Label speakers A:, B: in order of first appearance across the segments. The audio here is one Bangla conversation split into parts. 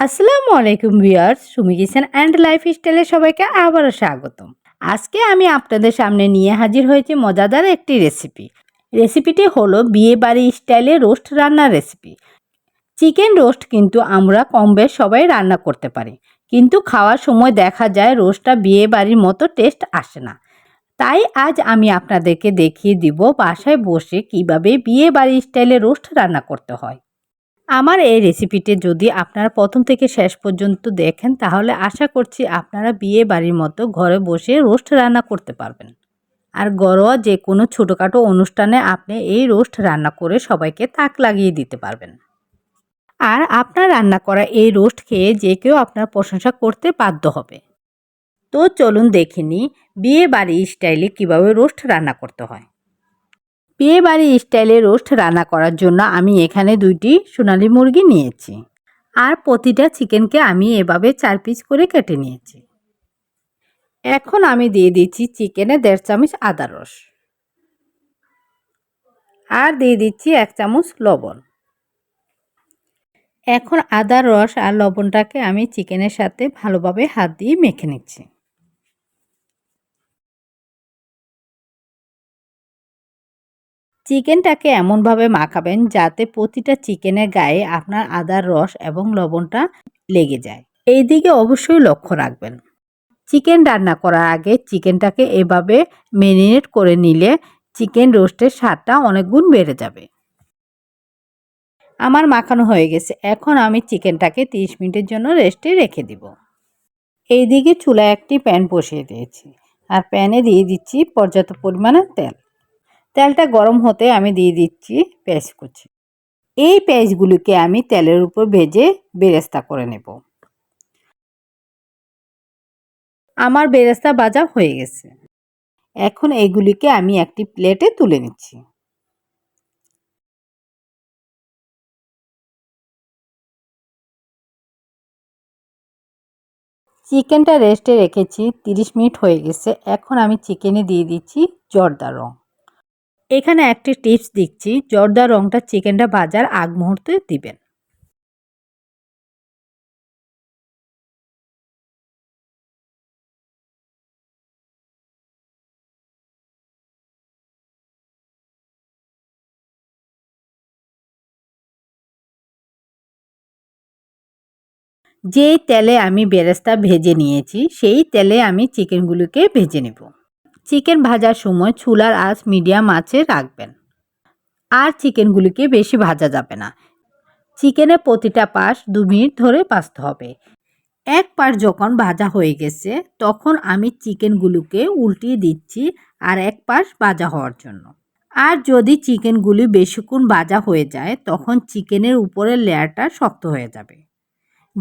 A: আসসালামু আলাইকুম viewers, Sumi kitchen and life স্টাইলে সবাইকে আবারও স্বাগতম। আজকে আমি আপনাদের সামনে নিয়ে হাজির হয়েছি মজাদার একটি রেসিপি। রেসিপিটি হলো বিয়ে বাড়ি স্টাইলে রোস্ট রান্নার রেসিপি। চিকেন রোস্ট কিন্তু আমরা কম বেশ সবাই রান্না করতে পারি, কিন্তু খাওয়ার সময় দেখা যায় রোস্টটা বিয়ে বাড়ির মতো টেস্ট আসে না। তাই আজ আমি আপনাদেরকে দেখিয়ে দিব বাসায় বসে কীভাবে বিয়ে বাড়ি স্টাইলে রোস্ট রান্না করতে হয়। আমার এই রেসিপিটি যদি আপনারা প্রথম থেকে শেষ পর্যন্ত দেখেন, তাহলে আশা করছি আপনারা বিয়ে বাড়ির মতো ঘরে বসে রোস্ট রান্না করতে পারবেন। আর ঘরোয়া যে কোনো ছোটোখাটো অনুষ্ঠানে আপনি এই রোস্ট রান্না করে সবাইকে তাক লাগিয়ে দিতে পারবেন। আর আপনার রান্না করা এই রোস্ট খেয়ে যে কেউ আপনার প্রশংসা করতে বাধ্য হবে। তো চলুন দেখে নিই বিয়ে বাড়ি স্টাইলে কীভাবে রোস্ট রান্না করতে হয়। বিয়ে বাড়ি স্টাইলে রোস্ট রান্না করার জন্য আমি এখানে দুইটি সোনালি মুরগি নিয়েছি। আর প্রতিটা চিকেনকে আমি এভাবে চার পিস করে কেটে নিয়েছি। এখন আমি দিয়ে দিচ্ছি চিকেনে দেড় চামচ আদা রস। আর দিয়ে দিচ্ছি এক চামচ লবণ। এখন আদার রস আর লবণটাকে আমি চিকেনের সাথে ভালোভাবে হাত দিয়ে মেখে নিচ্ছি। চিকেনটাকে এমনভাবে মাখাবেন যাতে প্রতিটা চিকেনের গায়ে আপনার আদার রস এবং লবণটা লেগে যায়। এই দিকে অবশ্যই লক্ষ্য রাখবেন। চিকেন রান্না করার আগে চিকেনটাকে এভাবে ম্যারিনেট করে নিলে চিকেন রোস্টের স্বাদটা অনেক গুণ বেড়ে যাবে। আমার মাখানো হয়ে গেছে। এখন আমি চিকেনটাকে 30 মিনিটের জন্য রেস্টে রেখে দিব। এই দিকে চুলায় একটি প্যান বসিয়ে দিয়েছি। আর প্যানে দিয়ে দিচ্ছি পর্যাপ্ত পরিমাণে তেল। তেলটা গরম হতে আমি দিয়ে দিচ্ছি পেঁয়াজ কুচি। এই পেঁয়াজগুলিকে আমি তেলের উপর ভেজে বেরেস্তা করে নেব। আমার বেরেস্তা ভাজা হয়ে গেছে। এখন এইগুলিকে আমি একটি প্লেটে তুলে নিচ্ছি। চিকেনটা রেস্টে রেখেছি 30 মিনিট হয়ে গেছে। এখন আমি চিকেনে দিয়ে দিচ্ছি জর্দা রং। এখানে একটি টিপস দিচ্ছি, জর্দা রংটা চিকেনটা ভাজার আগ মুহূর্তে দিবেন। যেই তেলে আমি বেরেস্তা ভেজে নিয়েছি, সেই তেলে আমি চিকেনগুলোকে ভেজে নেব। চিকেন ভাজার সময় চুলার আঁচ মিডিয়াম আঁচে রাখবেন। আর চিকেনগুলিকে বেশি ভাজা যাবে না। চিকেনের প্রতিটা পাশ দু মিনিট ধরে বাঁচতে হবে। এক পাশ যখন ভাজা হয়ে গেছে, তখন আমি চিকেনগুলোকে উল্টিয়ে দিচ্ছি আর এক পাশ ভাজা হওয়ার জন্য। আর যদি চিকেনগুলি বেশিক্ষণ ভাজা হয়ে যায়, তখন চিকেনের উপরের লেয়ারটা শক্ত হয়ে যাবে।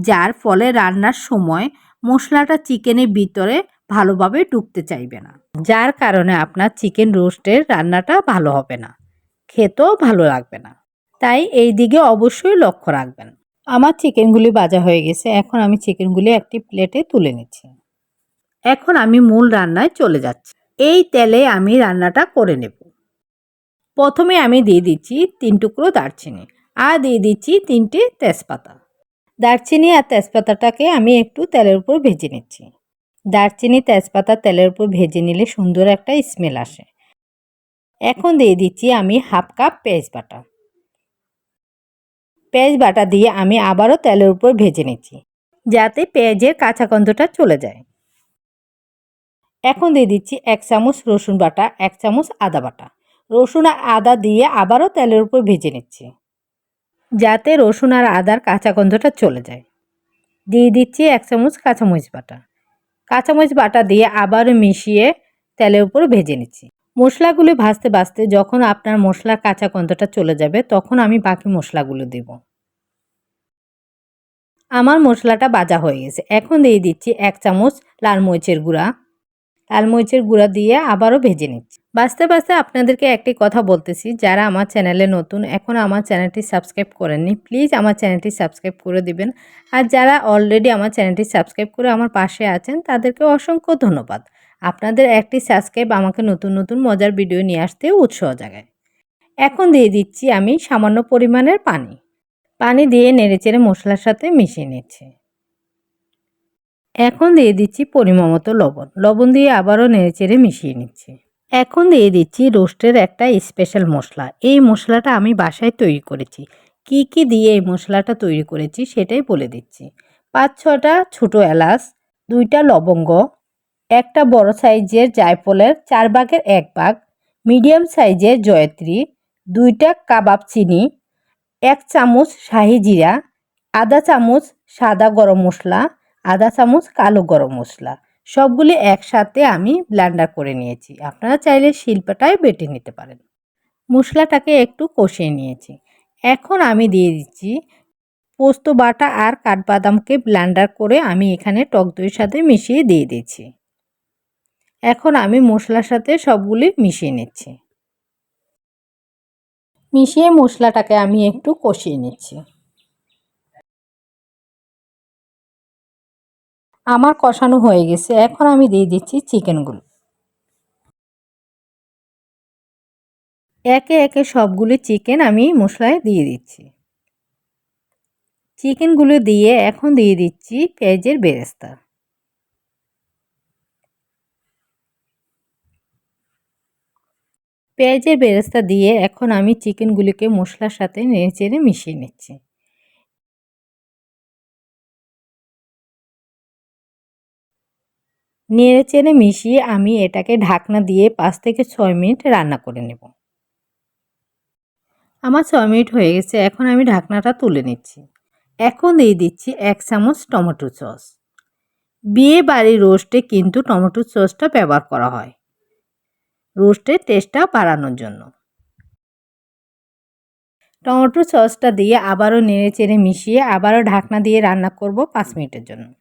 A: যার ফলে রান্নার সময় মশলাটা চিকেনের ভিতরে ভালোভাবে ঢুকতে চাইবে না। যার কারণে আপনার চিকেন রোস্টের রান্নাটা ভালো হবে না। খেতেও ভালো লাগবে না। তাই এই দিকে অবশ্যই লক্ষ্য রাখবেন। আমার চিকেনগুলি ভাজা হয়ে গেছে। এখন আমি চিকেনগুলি একটি প্লেটে তুলে নিচ্ছি। এখন আমি মূল রান্নায় চলে যাচ্ছি। এই তেলে আমি রান্নাটা করে নেব। প্রথমে আমি দিয়ে দিচ্ছি তিন টুকরো দারচিনি আর দিয়ে দিচ্ছি তিনটে তেজপাতা। দারচিনি আর তেজপাতাটাকে আমি একটু তেলের উপর ভেজে নিচ্ছি। দারচিনি তেজপাতা তেলের উপর ভেজে নিলে সুন্দর একটা স্মেল আসে। এখন দিয়ে দিচ্ছি আমি হাফ কাপ পেঁয়াজ বাটা। পেঁয়াজ বাটা দিয়ে আমি আবারও তেলের উপর ভেজে নিচ্ছি, যাতে পেঁয়াজের কাঁচা গন্ধটা চলে যায়। এখন দিয়ে দিচ্ছি এক চামচ রসুন বাটা, এক চামচ আদা বাটা। রসুন আর আদা দিয়ে আবারও তেলের উপর ভেজে নিচ্ছি, যাতে রসুন আর আদার কাঁচা গন্ধটা চলে যায়। দিয়ে দিচ্ছি এক চামচ কাঁচামরিচ বাটা। কাঁচামরিচ বাটা দিয়ে আবার মিশিয়ে তেলের উপর ভেজে নিচ্ছি। মশলাগুলো ভাজতে ভাজতে যখন আপনার মশলা কাঁচা গন্ধটা চলে যাবে, তখন আমি বাকি মশলাগুলো দেব। আমার মশলাটা বাজা হয়ে গেছে। এখন দিয়ে দিচ্ছি এক চামচ লাল মরিচের গুঁড়া। লাল মরিচের গুঁড়া দিয়ে আবারও ভেজে নিচ্ছি। বাঁচতে বাঁচতে আপনাদেরকে একটি কথা বলতেছি, যারা আমার চ্যানেলে নতুন, এখন আমার চ্যানেলটি সাবস্ক্রাইব করেননি, প্লিজ আমার চ্যানেলটি সাবস্ক্রাইব করে দিবেন। আর যারা অলরেডি আমার চ্যানেলটি সাবস্ক্রাইব করে আমার পাশে আছেন, তাদেরকে অসংখ্য ধন্যবাদ। আপনাদের একটি সাবস্ক্রাইব আমাকে নতুন নতুন মজার ভিডিও নিয়ে আসতে উৎসাহ জাগায়। এখন দিয়ে দিচ্ছি আমি সামান্য পরিমাণের পানি। পানি দিয়ে নেড়েচেড়ে মশলার সাথে মিশিয়ে নিচ্ছি। এখন দিয়ে দিচ্ছি পরিমাণ মতো লবণ। লবণ দিয়ে আবারও নেড়েচেড়ে মিশিয়ে নিচ্ছি। এখন দিয়ে দিচ্ছি রোস্টের একটা স্পেশাল মশলা। এই মশলাটা আমি বাসায় তৈরি করেছি। কি কি দিয়ে এই মশলাটা তৈরি করেছি সেটাই বলে দিচ্ছি। পাঁচ, ছটা ছোটো এলাচ, দুইটা লবঙ্গ, একটা বড় সাইজের জায়ফলের চার ভাগের এক ভাগ, মিডিয়াম সাইজের জয়ত্রী, দুইটা কাবাব চিনি, এক চামচ শাহি জিরা, আধা চামচ সাদা গরম মশলা আধা চামচ, কালো গরম মশলা। সবগুলি একসাথে আমি ব্লেন্ডার করে নিয়েছি। আপনারা চাইলে শিল্পটায় বেটে নিতে পারেন। মশলাটাকে একটু কষিয়ে নিয়েছি। এখন আমি দিয়ে দিচ্ছি পোস্ত, বাটা আর কাঠবাদামকে ব্লেন্ডার করে আমি এখানে টক দইয়ের সাথে মিশিয়ে দিয়ে দিচ্ছি এখন আমি মশলার সাথে সবগুলি মিশিয়ে নিচ্ছি। মিশিয়ে মশলাটাকে আমি একটু কষিয়ে নিচ্ছি। আমার কষানো হয়ে গেছে। এখন আমি দিয়ে দিচ্ছি চিকেনগুলো। একে একে সবগুলো চিকেন আমি মশলায় দিয়ে দিচ্ছি। চিকেনগুলো দিয়ে এখন দিয়ে দিচ্ছি পেঁয়াজের বেরেস্তা। পেঁয়াজের বেরেস্তা দিয়ে এখন আমি চিকেনগুলিকে মশলার সাথে নেড়ে চেড়ে মিশিয়ে নিচ্ছি। নেড়ে চেড়ে মিশিয়ে আমি এটাকে ঢাকনা দিয়ে পাঁচ থেকে ছয় মিনিট রান্না করে নেব। আমার ছয় মিনিট হয়ে গেছে, এখন আমি ঢাকনাটা তুলে নিচ্ছি। এখন দিয়ে দিচ্ছি এক চামচ টমেটো সস। বিয়ে বাড়ির রোস্টে কিন্তু টমেটো সসটা ব্যবহার করা হয়। রোস্টের টেস্টটা বাড়ানোর জন্য। টমেটো সসটা দিয়ে আবারও নেড়ে চেড়ে মিশিয়ে আবারও ঢাকনা দিয়ে রান্না করব পাঁচ মিনিটের জন্য।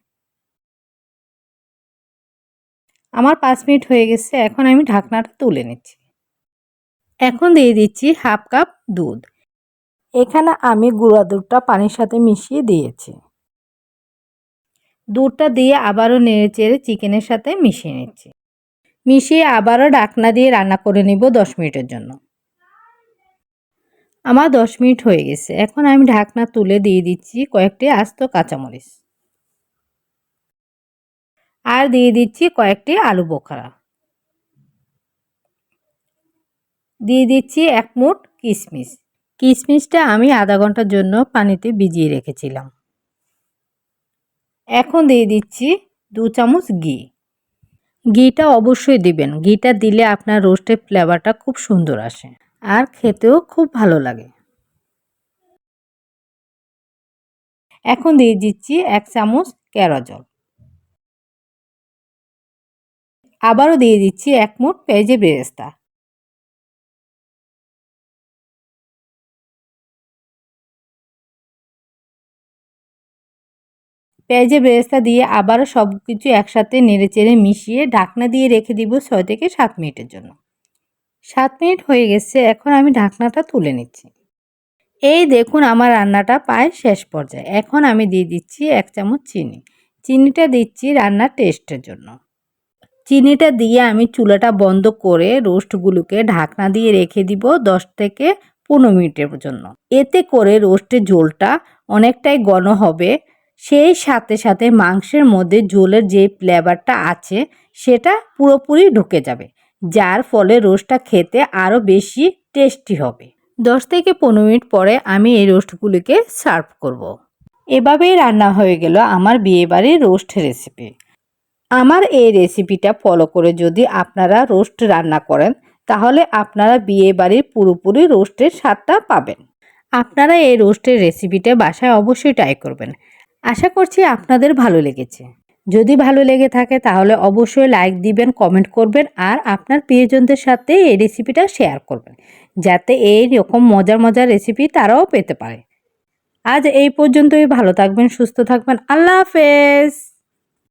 A: আমার পাঁচ মিনিট হয়ে গেছে, এখন আমি ঢাকনাটা তুলে নিচ্ছি। এখন দিয়ে দিচ্ছি হাফ কাপ দুধ। এখানে আমি গুঁড়া দুধটা পানির সাথে মিশিয়ে দিয়েছি। দুধটা দিয়ে আবারও নেড়ে চেড়ে চিকেনের সাথে মিশিয়ে নিচ্ছি। মিশিয়ে আবারও ঢাকনা দিয়ে রান্না করে নিব দশ মিনিটের জন্য। আমার দশ মিনিট হয়ে গেছে, এখন আমি ঢাকনা তুলে দিয়ে দিচ্ছি কয়েকটি আস্ত কাঁচামরিচ। আর দিয়ে দিচ্ছি কয়েকটি আলু বোখারা। দিয়ে দিচ্ছি এক মুঠ কিশমিশ কিশমিশটা আমি আধা ঘণ্টার জন্য পানিতে ভিজিয়ে রেখেছিলাম। এখন দিয়ে দিচ্ছি দু চামচ ঘি। ঘিটা অবশ্যই দিবেন। ঘিটা দিলে আপনার রোস্টের ফ্লেভারটা খুব সুন্দর আসে আর খেতেও খুব ভালো লাগে। এখন দিয়ে দিচ্ছি এক চামচ কেরা জল আবারও দিয়ে দিচ্ছি এক মুঠ পেঁয়াজে বেরেস্তা। পেঁয়াজে বেরেস্তা দিয়ে আবারও সব কিছু একসাথে নেড়েচেড়ে মিশিয়ে ঢাকনা দিয়ে রেখে দিব ছয় থেকে সাত মিনিটের জন্য। সাত মিনিট হয়ে গেছে, এখন আমি ঢাকনাটা তুলে নিচ্ছি। এই দেখুন আমার রান্নাটা প্রায় শেষ পর্যায়ে। এখন আমি দিয়ে দিচ্ছি এক চামচ চিনি। চিনিটা দিচ্ছি রান্নার টেস্টের জন্য। চিনিটা দিয়ে আমি চুলাটা বন্ধ করে রোস্টগুলোকে ঢাকনা দিয়ে রেখে দিব দশ থেকে পনেরো মিনিটের জন্য। এতে করে রোস্টের ঝোলটা অনেকটাই ঘন হবে। সেই সাথে সাথে মাংসের মধ্যে ঝোলের যে ফ্লেভারটা আছে, সেটা পুরোপুরি ঢুকে যাবে, যার ফলে রোস্টটা খেতে আরও বেশি টেস্টি হবে। দশ থেকে পনেরো মিনিট পরে আমি এই রোস্টগুলিকে সার্ভ করব। এভাবেই রান্না হয়ে গেল আমার বিয়েবাড়ির রোস্ট রেসিপি আমার এই রেসিপিটা ফলো করে যদি আপনারা রোস্ট রান্না করেন, তাহলে আপনারা বিয়ে বাড়ির পুরোপুরি রোস্টের স্বাদটা পাবেন। আপনারা এই রোস্টের রেসিপিটা বাসায় অবশ্যই ট্রাই করবেন। আশা করছি আপনাদের ভালো লেগেছে। যদি ভালো লেগে থাকে, তাহলে অবশ্যই লাইক দিবেন কমেন্ট করবেন, আর আপনার প্রিয়জনদের সাথে এই রেসিপিটা শেয়ার করবেন, যাতে এই রকম মজার মজার রেসিপি তারাও পেতে পারে। আজ এই পর্যন্তই, ভালো থাকবেন, সুস্থ থাকবেন, আল্লাহ হাফেজ!